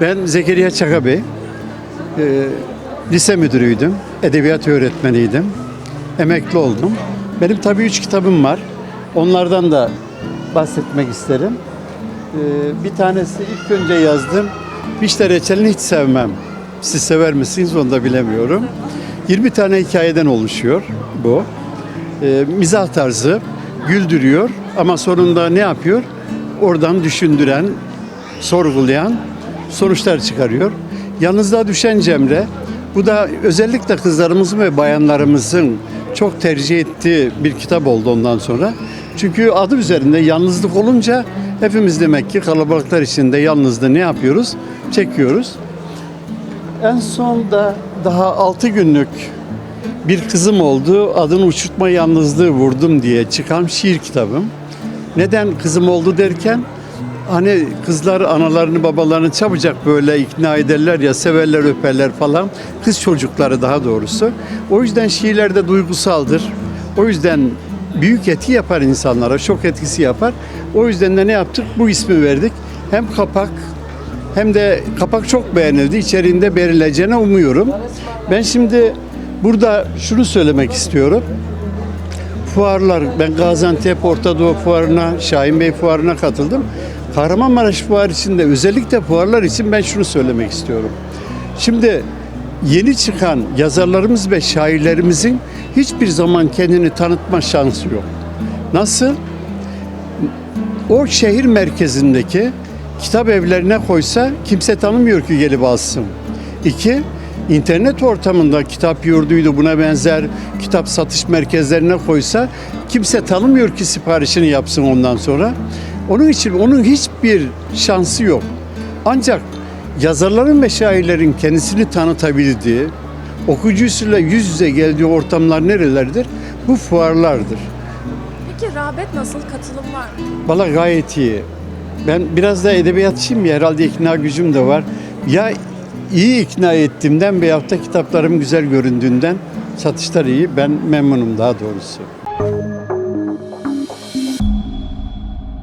Ben Zekeriya Çaka Bey. Ee, lise müdürüydüm. Edebiyat öğretmeniydim. Emekli oldum. Benim tabii üç kitabım var. Onlardan da bahsetmek isterim. Ee, bir tanesi ilk önce yazdım. Vişne reçelini hiç sevmem. Siz sever misiniz onu da bilemiyorum. 20 tane hikayeden oluşuyor bu. Ee, mizah tarzı güldürüyor ama sonunda ne yapıyor? Oradan düşündüren, sorgulayan sonuçlar çıkarıyor. Yalnızlığa düşen Cemre, bu da özellikle kızlarımızın ve bayanlarımızın çok tercih ettiği bir kitap oldu ondan sonra. Çünkü adı üzerinde yalnızlık olunca hepimiz demek ki kalabalıklar içinde yalnızlığı ne yapıyoruz? Çekiyoruz. En son da daha 6 günlük bir kızım oldu. Adını uçurtma yalnızlığı vurdum diye çıkan şiir kitabım. Neden kızım oldu derken hani kızlar analarını babalarını çabucak böyle ikna ederler ya severler öperler falan. Kız çocukları daha doğrusu. O yüzden şiirlerde duygusaldır. O yüzden büyük etki yapar insanlara, şok etkisi yapar. O yüzden de ne yaptık? Bu ismi verdik. Hem kapak hem de kapak çok beğenildi. İçeriğinde verileceğine umuyorum. Ben şimdi burada şunu söylemek istiyorum. Fuarlar, ben Gaziantep Orta Doğu Fuarı'na, Şahin Bey Fuarı'na katıldım. Kahramanmaraş Fuarı için de özellikle fuarlar için ben şunu söylemek istiyorum. Şimdi yeni çıkan yazarlarımız ve şairlerimizin hiçbir zaman kendini tanıtma şansı yok. Nasıl? o şehir merkezindeki kitap evlerine koysa kimse tanımıyor ki gelip alsın. İki, internet ortamında kitap yurduydu buna benzer kitap satış merkezlerine koysa kimse tanımıyor ki siparişini yapsın ondan sonra. Onun için onun hiçbir şansı yok. Ancak yazarların ve şairlerin kendisini tanıtabildiği, okuyucusuyla yüz yüze geldiği ortamlar nerelerdir? Bu fuarlardır. Peki rağbet nasıl? Katılım var mı? Valla gayet iyi. Ben biraz da edebiyatçıyım ya herhalde ikna gücüm de var. Ya iyi ikna ettiğimden veyahut da kitaplarım güzel göründüğünden satışlar iyi. Ben memnunum daha doğrusu.